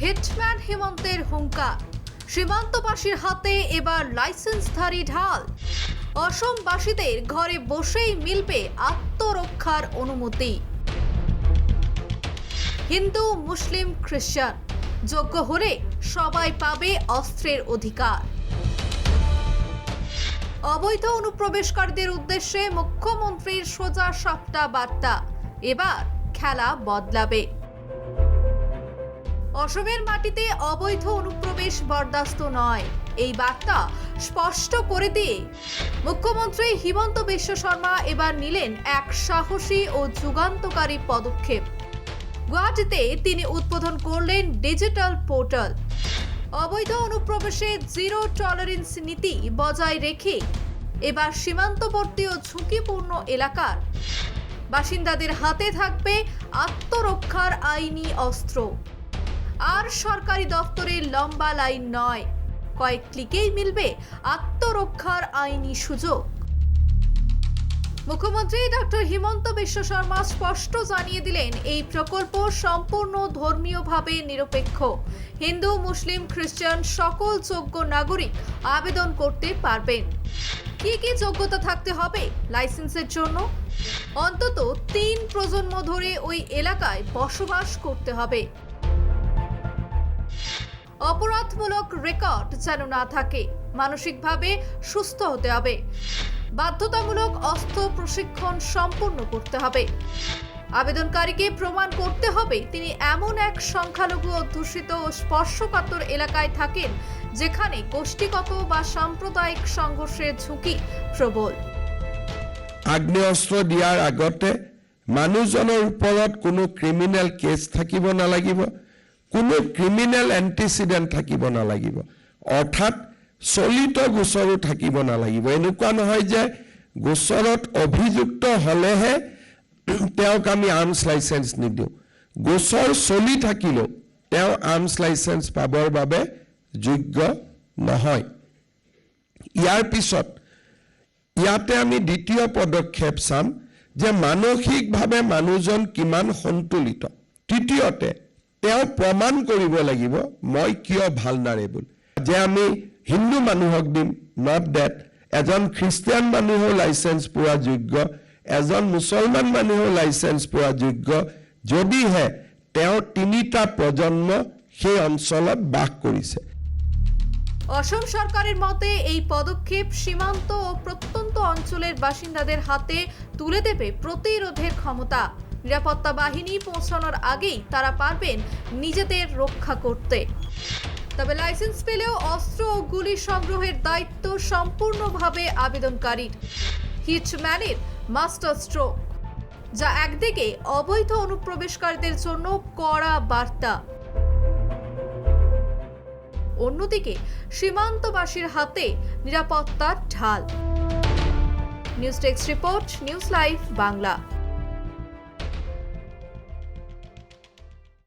Hitman হেমন্তের হুঙ্কার। সীমান্তবাসীর হাতে এবার লাইসেন্সধারী ঢাল। অসমবাসীদের ঘরে বসেই মিলবে আত্মরক্ষার অনুমতি। হিন্দু, মুসলিম খ্রিস্টান যোগ্য হলে সবাই পাবে অস্ত্রের অধিকার। অবৈধ অনুপ্রবেশকারীদের উদ্দেশ্যে মুখ্যমন্ত্রীর সোজা সাপটা বার্তা। এবার খেলা বদলাবে। অসমের মাটিতে অবৈধ অনুপ্রবেশ বরদাস্ত নয়। এই বার্তা স্পষ্ট করে দিয়ে মুখ্যমন্ত্রী হিমন্ত বিশ্ব শর্মা এবার নিলেন এক সাহসী ও যুগান্তকারী পদক্ষেপ। গুয়াহাটিতে তিনি উদ্বোধন করলেন ডিজিটাল পোর্টাল। অবৈধ অনুপ্রবেশে জিরো টলারেন্স নীতি বজায় রেখে এবার সীমান্তবর্তী ও ঝুঁকিপূর্ণ এলাকার বাসিন্দাদের হাতে থাকবে আত্মরক্ষার আইনি অস্ত্র। আর সরকারি দপ্তরে লম্বা লাইন নয়। কয়েক ক্লিকেই মিলবে আত্মরক্ষার আইনি সুযোগ। মুখ্যমন্ত্রী ডক্টর হিমন্ত বিশ্ব শর্মা স্পষ্ট জানিয়ে দিলেন, এই প্রকল্প সম্পূর্ণ ধর্মীয়ভাবে নিরপেক্ষ। হিন্দু, মুসলিম, খ্রিস্টান সকল যোগ্য নাগরিক আবেদন করতে পারবেন। কি কি যোগ্যতা থাকতে হবে লাইসেন্সের জন্য? অন্তত তিন প্রজন্ম ধরে ওই এলাকায় বসবাস করতে হবে। অপরাধমূলক রেকর্ড যেন না থাকে, মানসিকভাবে সুস্থ হতে হবে। বাধ্যতামূলক অস্ত্র প্রশিক্ষণ সম্পূর্ণ করতে হবে। আবেদনকারীকে প্রমাণ করতে হবে, তিনি এমন এক সংখ্যালঘু অধ্যুষিত ও স্পর্শকাতর এলাকায় থাকেন, যেখানে গোষ্ঠীগত বা সাম্প্রদায়িক সংঘর্ষের ঝুঁকি প্ৰবল আগ্নেয়াস্ত্ৰ দিয়াৰ আগতে মানুহজনৰ ওপৰত কোনো ক্ৰিমিনেল কেছ থাকিব নালাগিব। কোনো ক্ৰিমিনেল এণ্টিচিডেণ্ট থাকিব নালাগিব। অৰ্থাৎ চলিত গোচৰো থাকিব নালাগিব। এনেকুৱা নহয় যে গোচৰত অভিযুক্ত হ'লেহে তেওঁক আমি আৰ্মছ লাইচেঞ্চ নিদিওঁ। গোচৰ চলি থাকিলেও তেওঁ আৰ্মছ লাইচেঞ্চ পাবৰ বাবে যোগ্য নহয়। ইয়াৰ পিছত ইয়াতে আমি দ্বিতীয় পদক্ষেপ চাম যে মানসিকভাৱে মানুহজন কিমান সন্তুলিত। তৃতীয়তে তেওঁ প্ৰমাণ কৰিব লাগিব, মই কিয় ভালনাৰেবল যে আমি হিন্দু মানুহক দিম নট ডেট এজন খ্ৰীষ্টিয়ান মানুহেও লাইচেঞ্চ পোৱা যোগ্য, এজন মুছলমান মানুহেও লাইচেঞ্চ পোৱা যোগ্য, যদিহে তেওঁ তিনিটা প্ৰজন্ম সেই অঞ্চলত বাস কৰিছে। অসম সরকারের মতে, এই পদক্ষেপ সীমান্ত ও প্রত্যন্ত অঞ্চলের বাসিন্দাদের হাতে তুলে দেবে প্রতিরোধের ক্ষমতা। নিরাপত্তা বাহিনী পৌঁছানোর আগেই তারা পারবেন নিজেদের রক্ষা করতে। তবে লাইসেন্স পেলেও অস্ত্র ও গুলি সংগ্রহের দায়িত্ব সম্পূর্ণভাবে আবেদনকারীর। হিটম্যানের মাস্টার স্ট্রোক, যা একদিকে অবৈধ অনুপ্রবেশকারীদের জন্য কড়া বার্তা। অন্যদিকে, সীমান্তবাসীর হাতে নিরাপত্তার ঢাল। News text report, news live, Bangla.